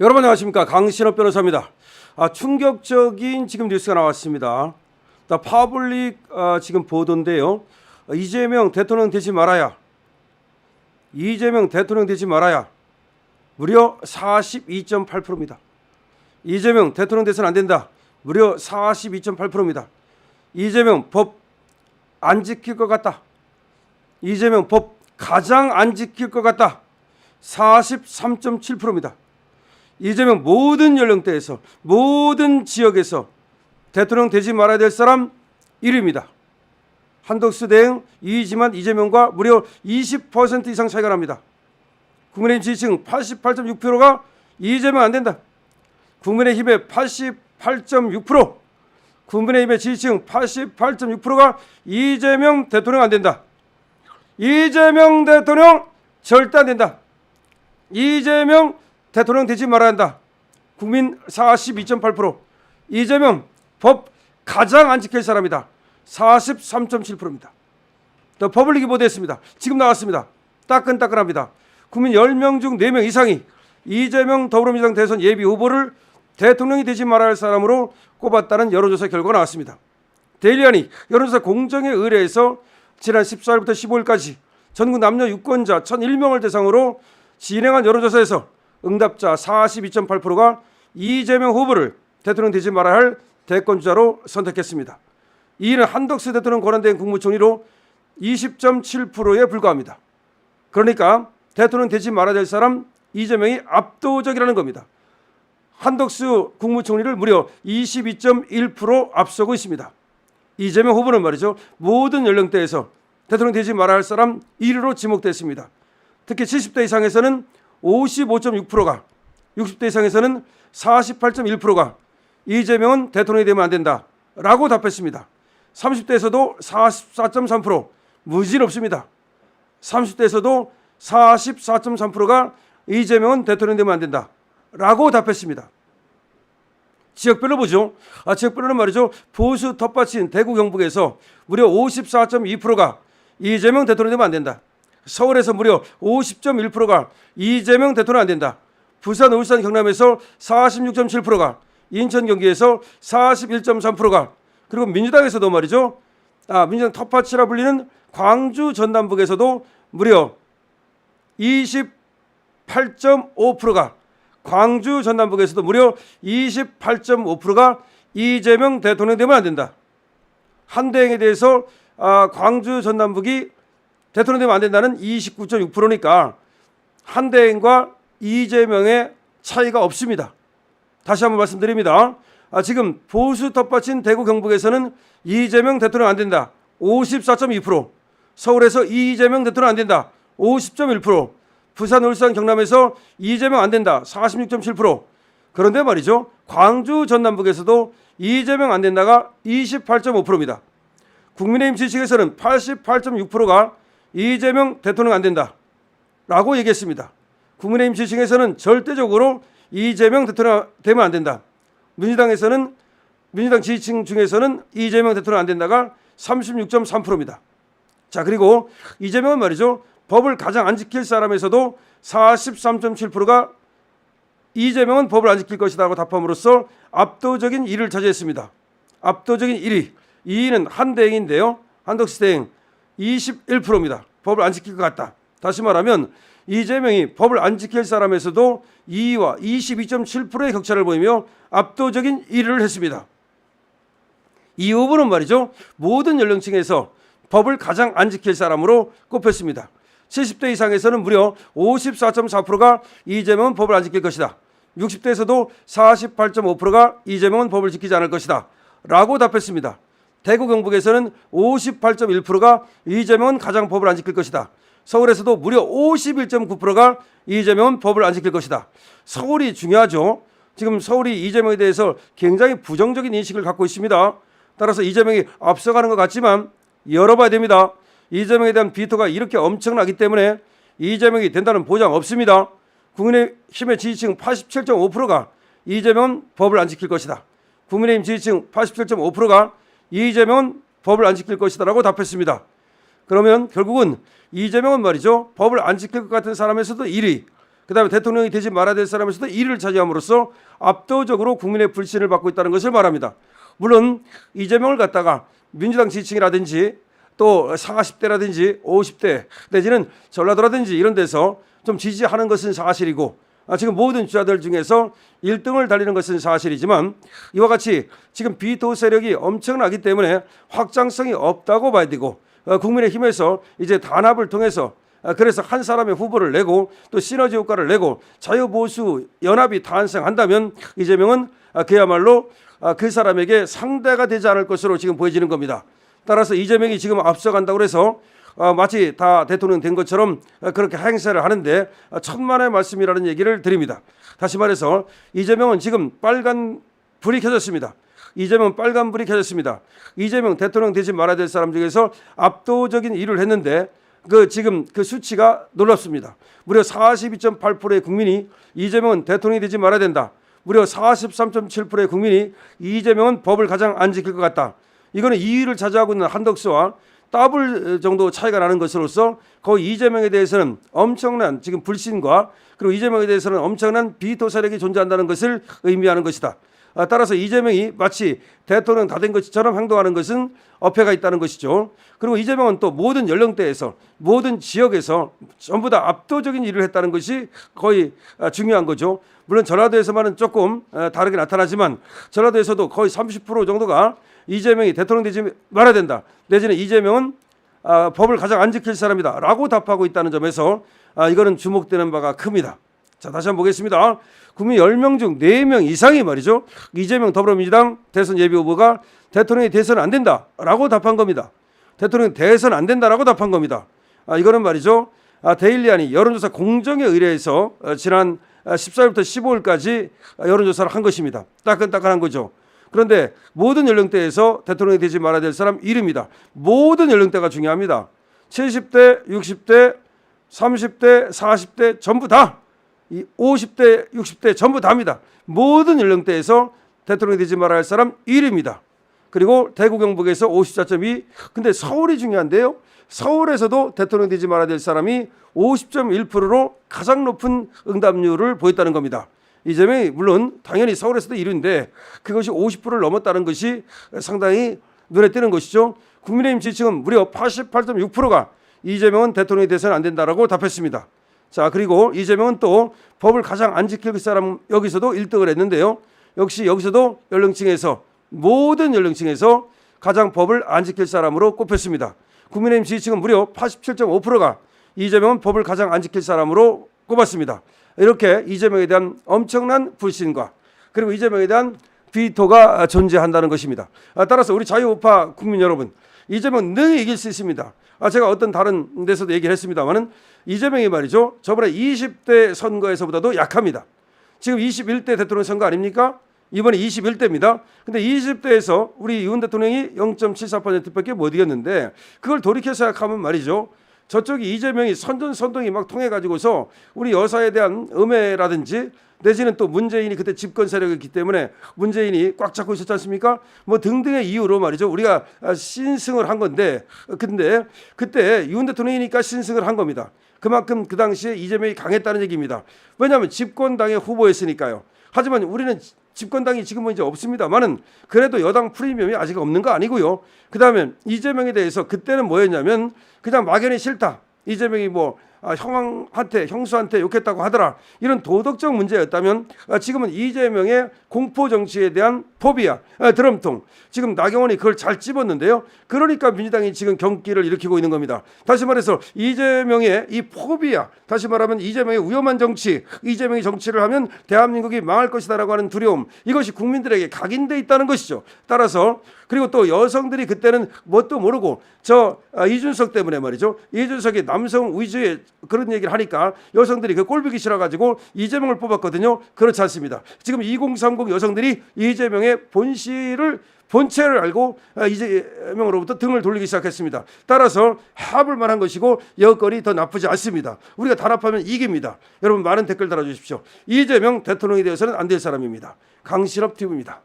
여러분 안녕하십니까 강신업 변호사입니다. 아, 충격적인 지금 뉴스가 나왔습니다. 나 파블릭 아, 지금 보도인데요. 아, 이재명 대통령 되지 말아야 이재명 대통령 되지 말아야 무려 42.8%입니다. 이재명 대통령 돼서는 안 된다. 무려 42.8%입니다. 이재명 법 안 지킬 것 같다. 이재명 법 가장 안 지킬 것 같다. 43.7%입니다. 이재명 모든 연령대에서 모든 지역에서 대통령 되지 말아야 될 사람 1위입니다. 한덕수 대행 이지만 이재명과 무려 20% 이상 차이가 납니다. 국민의힘 지지층 88.6%가 이재명 안 된다. 국민의힘의 88.6% 국민의힘의 지지층 88.6%가 이재명 대통령 안 된다. 이재명 대통령 절대 안 된다. 이재명 대통령 되지 말아야 한다. 국민 42.8% 이재명 법 가장 안 지킬 사람이다. 43.7%입니다. 더 퍼블릭이 보도했습니다. 지금 나왔습니다. 따끈따끈합니다. 국민 10명 중 4명 이상이 이재명 더불어민주당 대선 예비 후보를 대통령이 되지 말아야 할 사람으로 꼽았다는 여론조사 결과가 나왔습니다. 데일리안이 여론조사 공정에 의뢰해서 지난 14일부터 15일까지 전국 남녀 유권자 1,001명을 대상으로 진행한 여론조사에서 응답자 42.8%가 이재명 후보를 대통령 되지 말아야 할 대권주자로 선택했습니다. 이는 한덕수 대통령 권한대행 국무총리로 20.7%에 불과합니다. 그러니까 대통령 되지 말아야 될 사람 이재명이 압도적이라는 겁니다. 한덕수 국무총리를 무려 22.1% 앞서고 있습니다. 이재명 후보는 말이죠. 모든 연령대에서 대통령 되지 말아야 할 사람 1위로 지목됐습니다. 특히 70대 이상에서는 55.6%가 60대 이상에서는 48.1%가 이재명은 대통령이 되면 안 된다 라고 답했습니다. 30대에서도 44.3% 무진 없습니다. 30대에서도 44.3%가 이재명은 대통령 되면 안 된다 라고 답했습니다. 지역별로 보죠. 아, 지역별로는 말이죠. 보수 텃밭인 대구 경북에서 무려 54.2%가 이재명 대통령 되면 안 된다. 서울에서 무려 50.1%가 이재명 대통령 안 된다. 부산, 울산, 경남에서 46.7%가 인천, 경기에서 41.3%가 그리고 민주당에서도 말이죠. 아, 민주당 텃밭이라 불리는 광주 전남북에서도 무려 28.5%가 광주 전남북에서도 무려 28.5%가 이재명 대통령 되면 안 된다. 한 대행에 대해서 아, 광주 전남북이 대통령 되면 안 된다는 29.6%니까 한대행과 이재명의 차이가 없습니다. 다시 한번 말씀드립니다. 아, 지금 보수 텃밭인 대구 경북에서는 이재명 대통령 안 된다. 54.2%. 서울에서 이재명 대통령 안 된다. 50.1%. 부산, 울산, 경남에서 이재명 안 된다. 46.7%. 그런데 말이죠. 광주 전남북에서도 이재명 안 된다가 28.5%입니다. 국민의힘 지지층에서는 88.6%가 이재명 대통령 안 된다. 라고 얘기했습니다. 국민의힘 지지층에서는 절대적으로 이재명 대통령 되면 안 된다. 민주당에서는 민주당 지지층 중에서는 이재명 대통령 안 된다가 36.3%입니다. 자, 그리고 이재명은 말이죠. 법을 가장 안 지킬 사람에서도 43.7%가 이재명은 법을 안 지킬 것이다라고 답함으로써 압도적인 1위를 차지했습니다. 압도적인 1위. 2위는 한대행인데요. 한덕수 대행 21%입니다. 법을 안 지킬 것 같다. 다시 말하면 이재명이 법을 안 지킬 사람에서도 2위와 22.7%의 격차를 보이며 압도적인 1위를 했습니다. 이 후보는 말이죠. 모든 연령층에서 법을 가장 안 지킬 사람으로 꼽혔습니다. 70대 이상에서는 무려 54.4%가 이재명은 법을 안 지킬 것이다. 60대에서도 48.5%가 이재명은 법을 지키지 않을 것이다. 라고 답했습니다. 대구 경북에서는 58.1%가 이재명은 가장 법을 안 지킬 것이다. 서울에서도 무려 51.9%가 이재명은 법을 안 지킬 것이다. 서울이 중요하죠. 지금 서울이 이재명에 대해서 굉장히 부정적인 인식을 갖고 있습니다. 따라서 이재명이 앞서가는 것 같지만 열어봐야 됩니다. 이재명에 대한 비토가 이렇게 엄청나기 때문에 이재명이 된다는 보장 없습니다. 국민의힘의 지지층 87.5%가 이재명은 법을 안 지킬 것이다. 국민의힘 지지층 87.5%가 이재명은 법을 안 지킬 것이다라고 답했습니다. 그러면 결국은 이재명은 말이죠. 법을 안 지킬 것 같은 사람에서도 1위, 그 다음에 대통령이 되지 말아야 될 사람에서도 1위를 차지함으로써 압도적으로 국민의 불신을 받고 있다는 것을 말합니다. 물론 이재명을 갖다가 민주당 지지층이라든지 또 40, 10대라든지 50대 내지는 전라도라든지 이런 데서 좀 지지하는 것은 사실이고 아, 지금 모든 주자들 중에서 1등을 달리는 것은 사실이지만 이와 같이 지금 비토 세력이 엄청나기 때문에 확장성이 없다고 봐야 되고 어, 국민의힘에서 이제 단합을 통해서 아, 그래서 한 사람의 후보를 내고 또 시너지 효과를 내고 자유보수 연합이 탄생한다면 이재명은 아, 그야말로 아, 그 사람에게 상대가 되지 않을 것으로 지금 보여지는 겁니다. 따라서 이재명이 지금 앞서간다고 해서 어, 마치 다 대통령 된 것처럼 어, 그렇게 행세를 하는데 어, 천만의 말씀이라는 얘기를 드립니다. 다시 말해서 이재명은 지금 빨간 불이 켜졌습니다. 이재명 빨간 불이 켜졌습니다. 이재명 대통령 되지 말아야 될 사람 중에서 압도적인 일을 했는데 그 지금 그 수치가 놀랍습니다. 무려 42.8%의 국민이 이재명은 대통령이 되지 말아야 된다. 무려 43.7%의 국민이 이재명은 법을 가장 안 지킬 것 같다. 이거는 2위를 차지하고 있는 한덕수와 더블 정도 차이가 나는 것으로서 거의 이재명에 대해서는 엄청난 지금 불신과 그리고 이재명에 대해서는 엄청난 비토 세력이 존재한다는 것을 의미하는 것이다. 아, 따라서 이재명이 마치 대통령 다 된 것처럼 행동하는 것은 어폐가 있다는 것이죠. 그리고 이재명은 또 모든 연령대에서 모든 지역에서 전부 다 압도적인 일을 했다는 것이 거의 아, 중요한 거죠. 물론 전라도에서만은 조금 아, 다르게 나타나지만 전라도에서도 거의 30% 정도가 이재명이 대통령 되지 말아야 된다. 내지는 이재명은 아, 법을 가장 안 지킬 사람이다 라고 답하고 있다는 점에서 아, 이거는 주목되는 바가 큽니다. 자 다시 한번 보겠습니다. 국민 10명 중 4명 이상이 말이죠. 이재명 더불어민주당 대선 예비 후보가 대통령이 돼서는 안 된다 라고 답한 겁니다. 대통령 돼서는 안 된다라고 답한 겁니다. 아, 이거는 말이죠. 아, 데일리안이 여론조사 공정에 의뢰해서 어, 지난 14일부터 15일까지 여론조사를 한 것입니다. 따끈따끈한 거죠. 그런데 모든 연령대에서 대통령이 되지 말아야 될 사람 1위입니다. 모든 연령대가 중요합니다. 70대, 60대, 30대, 40대 전부 다. 이 50대, 60대 전부 다입니다. 모든 연령대에서 대통령이 되지 말아야 할 사람 1위입니다. 그리고 대구 경북에서 54.2. 근데 서울이 중요한데요. 서울에서도 대통령 되지 말아야 될 사람이 50.1%로 가장 높은 응답률을 보였다는 겁니다. 이재명이 물론 당연히 서울에서도 1위인데 그것이 50%를 넘었다는 것이 상당히 눈에 띄는 것이죠. 국민의힘 지지층은 무려 88.6%가 이재명은 대통령이 돼서는 안 된다라고 답했습니다. 자 그리고 이재명은 또 법을 가장 안 지킬 사람 여기서도 1등을 했는데요. 역시 여기서도 연령층에서 모든 연령층에서 가장 법을 안 지킬 사람으로 꼽혔습니다. 국민의힘 지지층은 무려 87.5%가 이재명은 법을 가장 안 지킬 사람으로 꼽았습니다. 이렇게 이재명에 대한 엄청난 불신과 그리고 이재명에 대한 비토가 존재한다는 것입니다. 아, 따라서 우리 자유우파 국민 여러분, 이재명 능히 이길 수 있습니다. 아, 제가 어떤 다른 데서도 얘기를 했습니다만은 이재명이 말이죠. 저번에 20대 선거에서보다도 약합니다. 지금 21대 대통령 선거 아닙니까? 이번에 21대입니다. 근데 20대에서 우리 윤 대통령이 0.74%밖에 못 이겼는데 그걸 돌이켜 생각하면 말이죠. 저쪽이 이재명이 선전 선동이 막 통해 가지고서 우리 여사에 대한 음해라든지 내지는 또 문재인이 그때 집권 세력이었기 때문에 문재인이 꽉 잡고 있었지 않습니까? 뭐 등등의 이유로 말이죠. 우리가 신승을 한 건데 근데 그때 윤 대통령이니까 신승을 한 겁니다. 그만큼 그 당시에 이재명이 강했다는 얘기입니다. 왜냐하면 집권당의 후보였으니까요. 하지만 우리는 집권당이 지금은 이제 없습니다만은 그래도 여당 프리미엄이 아직 없는 거 아니고요. 그다음에 이재명에 대해서 그때는 뭐였냐면 그냥 막연히 싫다. 이재명이 뭐 아, 형한테 형수한테 욕했다고 하더라. 이런 도덕적 문제였다면 아, 지금은 이재명의 공포 정치에 대한 포비아 아, 드럼통. 지금 나경원이 그걸 잘 찝었는데요. 그러니까 민주당이 지금 경기를 일으키고 있는 겁니다. 다시 말해서 이재명의 이 포비아 다시 말하면 이재명의 위험한 정치 이재명이 정치를 하면 대한민국이 망할 것이다라고 하는 두려움 이것이 국민들에게 각인돼 있다는 것이죠. 따라서 그리고 또 여성들이 그때는 뭣도 모르고 저 아, 이준석 때문에 말이죠. 이준석이 남성 위주의 그런 얘기를 하니까 여성들이 그 꼴보기 싫어가지고 이재명을 뽑았거든요. 그렇지 않습니다. 지금 2030 여성들이 이재명의 본실을 본체를 알고 아, 이재명으로부터 등을 돌리기 시작했습니다. 따라서 합을 만한 것이고 여건이 더 나쁘지 않습니다. 우리가 단합하면 이깁니다. 여러분 많은 댓글 달아주십시오. 이재명 대통령이 되어서는 안 될 사람입니다. 강신업 TV입니다.